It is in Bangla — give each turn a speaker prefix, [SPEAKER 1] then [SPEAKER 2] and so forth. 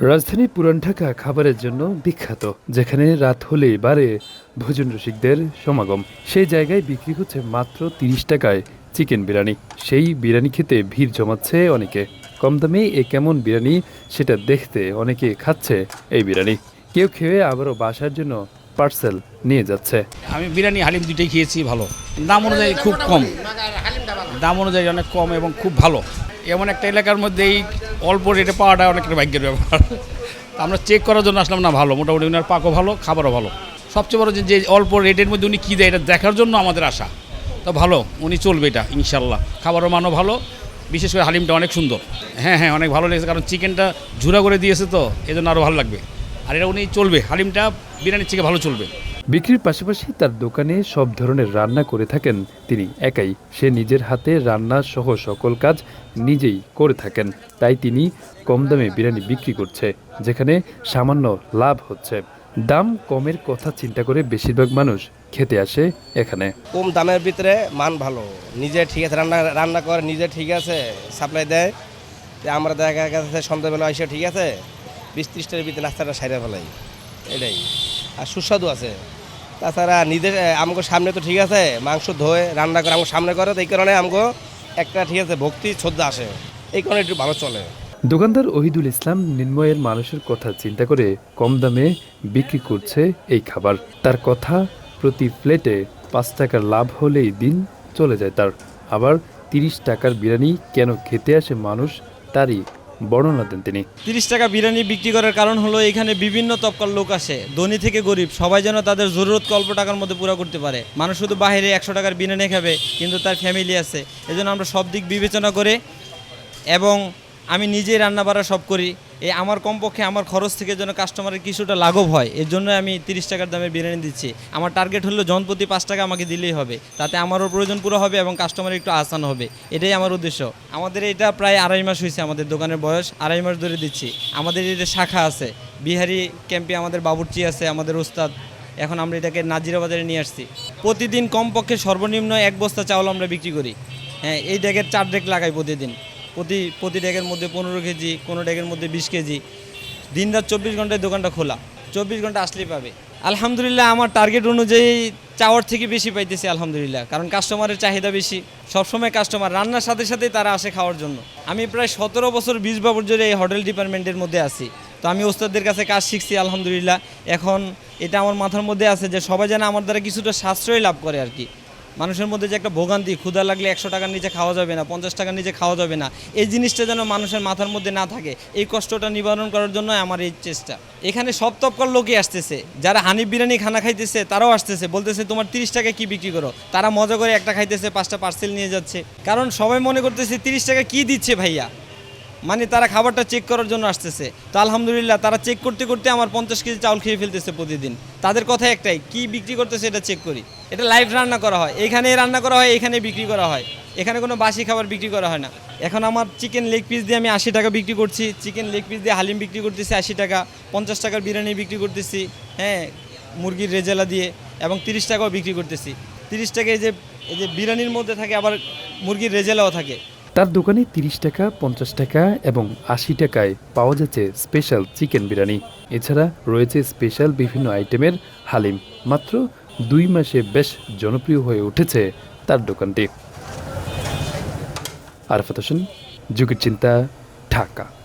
[SPEAKER 1] রাজধানী পুরান ঢাকা খাবারের জন্য বিখ্যাত, যেখানে রাত হলেই বারে ভোজন রসিকদের সমাগম। সেই জায়গায় বিক্রি হচ্ছে মাত্র তিরিশ টাকায় চিকেন বিরিয়ানি। সেই বিরিয়ানি খেতে ভিড় জমাচ্ছে অনেকে। কম দামে এ কেমন বিরিয়ানি সেটা দেখতে অনেকে খাচ্ছে এই বিরিয়ানি। কেউ খেয়ে আবারও বাসার জন্য পার্সেল নিয়ে যাচ্ছে।
[SPEAKER 2] আমি বিরিয়ানি হালিম দুইটাই খেয়েছি ভালো। দাম অনুযায়ী খুব কম। দাম অনুযায়ী অনেক কম এবং খুব ভালো। এমন একটা এলাকার মধ্যে এই অল্প রেটে পাওয়াটা অনেকটা ভাগ্যের ব্যাপার। আমরা চেক করার জন্য আসলাম, না, ভালো। মোটামুটি উনার পাকও ভালো, খাবারও ভালো। সবচেয়ে বড় যে অল্প রেটের মধ্যে উনি কী দেয়, এটা দেখার জন্য আমাদের আশা। তো ভালো, উনি চলবে এটা, ইনশাল্লাহ। খাবারও মানও ভালো, বিশেষ করে হালিমটা অনেক সুন্দর। হ্যাঁ হ্যাঁ অনেক ভালো লেগেছে, কারণ চিকেনটা ঝুরা করে দিয়েছে তো এই জন্য আরও ভালো লাগবে। আর এটা উনি চলবে, হালিমটা বিরিয়ানির থেকে ভালো চলবে।
[SPEAKER 1] বিক্রির পাশাপাশি তার দোকানে সব ধরনের রান্না করে থাকেন তিনি। একাই সে নিজের হাতে রান্না সহ সকল কাজ নিজেই করে থাকেন। তাই তিনি কম দামে বিরিয়ানি বিক্রি করছে, যেখানে সামান্য লাভ হচ্ছে। দাম কমের কথা চিন্তা করে বেশিরভাগ মানুষ খেতে আসে এখানে।
[SPEAKER 3] কম দামের ভিতরে মান ভালো। নিজে ঠিক আছে, রান্না রান্না করে নিজে ঠিক আছে সাপ্লাই দেয়। আমরা দেখা গেছে সন্ধ্যাবেলা এসে ঠিক আছে, বিশ ত্রিশটার ভিতরে নাস্তাটা সাইরা ফেলাই। এটাই। আর সুস্বাদু আছে। তাছাড়া নিজের আমগো সামনে তো ঠিক আছে, মাংস ধোয়ে, রান্না করে আমগো সামনে করে, তো এই কারণে আমগো একটা ঠিক আছে ভক্তি, শ্রদ্ধা আসে। এই কারণে একটু ভালো চলে।
[SPEAKER 1] দোকানদার ওহিদুল ইসলাম নির্ময়ের মানুষের কথা চিন্তা করে কম দামে বিক্রি করছে এই খাবার। তার কথা, প্রতি প্লেটে পাঁচ টাকার লাভ হলেই দিন চলে যায় তার। আবার তিরিশ টাকার বিরিয়ানি কেন খেতে আসে মানুষ, তারই বর্ণনা দেন তিনি।
[SPEAKER 4] তিরিশ টাকা বিরিয়ানি বিক্রি করার কারণ হলো এখানে বিভিন্ন তপকার লোক আসে। ধনী থেকে গরিব, সবাই যেন তাদের জরুরত অল্প টাকার মধ্যে পুরো করতে পারে। মানুষ শুধু বাইরে একশো টাকার বিরিয়ানি খাবে, কিন্তু তার ফ্যামিলি আছে। এজন্য আমরা সব দিক বিবেচনা করে এবং আমি নিজেই রান্না বাড়া সব করি। এই আমার কমপক্ষে আমার খরচ থেকে যেন কাস্টমারের কিছুটা লাঘব হয়, এর জন্য আমি তিরিশ টাকার দামে বিরিয়ানি দিচ্ছি। আমার টার্গেট হলো জনপ্রতি পাঁচ টাকা আমাকে দিলেই হবে, তাতে আমারও প্রয়োজন পুরো হবে এবং কাস্টমার একটু আসান হবে, এটাই আমার উদ্দেশ্য। আমাদের এটা প্রায় আড়াই মাস হয়েছে আমাদের দোকানের বয়স, আড়াই মাস ধরে দিচ্ছি। আমাদের এটা শাখা আছে, বিহারি ক্যাম্পে আমাদের বাবুর্চি আছে, আমাদের ওস্তাদ, এখন আমরা এটাকে নাজিরা বাজারে নিয়ে আসছি। প্রতিদিন কমপক্ষে সর্বনিম্ন এক বস্তা চাউল আমরা বিক্রি করি। হ্যাঁ এই ডেকের চার ডেক লাগাই প্রতিদিন। প্রতি প্রতি ডেকের মধ্যে পনেরো কেজি, কোনো ডেকের মধ্যে বিশ কেজি। দিন রাত চব্বিশ ঘন্টায় দোকানটা খোলা। চব্বিশ ঘণ্টা আসলেই পাবে। আলহামদুলিল্লাহ, আমার টার্গেট অনুযায়ী চাওয়ার থেকে বেশি পাইতেছি, আলহামদুলিল্লাহ। কারণ কাস্টমারের চাহিদা বেশি। সবসময় কাস্টমার রান্নার সাথে সাথেই তারা আসে খাওয়ার জন্য। আমি প্রায় সতেরো বছর, বিশ বাবুর জুড়ে এই হোটেল ডিপার্টমেন্টের মধ্যে আছি। তো আমি ওস্তাদদের কাছে কাজ শিখছি, আলহামদুলিল্লাহ। এখন এটা আমার মাথার মধ্যে আছে যে সবাই যেন আমার দ্বারা কিছুটা সাশ্রয় লাভ করে আর কি। মানুষের মধ্যে যে একটা ভোগান্তি, ক্ষুধা লাগলে একশো টাকার নিচে খাওয়া যাবে না, পঞ্চাশ টাকার নিচে খাওয়া যাবে না, এই জিনিসটা যেন মানুষের মাথার মধ্যে না থাকে, এই কষ্টটা নিবারণ করার জন্য আমার এই চেষ্টা। এখানে সব তপকার লোকই আসতেছে, যারা হানি বিরিয়ানি খানা খাইতেছে, তারাও আসতেছে, বলতেছে, তোমার তিরিশ টাকা কি বিক্রি করো? তারা মজা করে একটা খাইতেছে, পাঁচটা পার্সেল নিয়ে যাচ্ছে। কারণ সবাই মনে করতেছে, তিরিশ টাকা কি দিচ্ছে ভাইয়া? মানে তারা খাবারটা চেক করার জন্য আসতেছে। তো আলহামদুলিল্লাহ, তারা চেক করতে করতে আমার পঞ্চাশ কেজি চাউল খেয়ে ফেলতেছে প্রতিদিন। তাদের কথা একটাই, কি বিক্রি করতেছে এটা চেক করি? এটা লাইভ রান্না করা হয়। এখানে রান্না করা হয় এখানে বিক্রি করা হয়। এখানে কোনো বাসি খাবার বিক্রি করা হয় না। এখন আমার চিকেন লেগ পিস দিয়ে আমি আশি টাকা বিক্রি করছি। চিকেন লেগ পিস দিয়ে হালিম বিক্রি করতেছি আশি টাকা, পঞ্চাশ টাকার বিরিয়ানি বিক্রি করতেছি হ্যাঁ মুরগির রেজালা দিয়ে, এবং তিরিশ টাকাও বিক্রি করতেছি। তিরিশ টাকা এই যে এই যে বিরিয়ানির মধ্যে থাকে, আবার মুরগির রেজালাও থাকে।
[SPEAKER 1] তার দোকানে তিরিশ টাকা, পঞ্চাশ টাকা এবং আশি টাকায় পাওয়া যাচ্ছে স্পেশাল চিকেন বিরিয়ানি। এছাড়া রয়েছে স্পেশাল বিভিন্ন আইটেমের হালিম। মাত্র দুই মাসে বেশ জনপ্রিয় হয়ে উঠেছে তার দোকানটি। আরফাত হোসেন যুগের চিন্তা ঢাকা।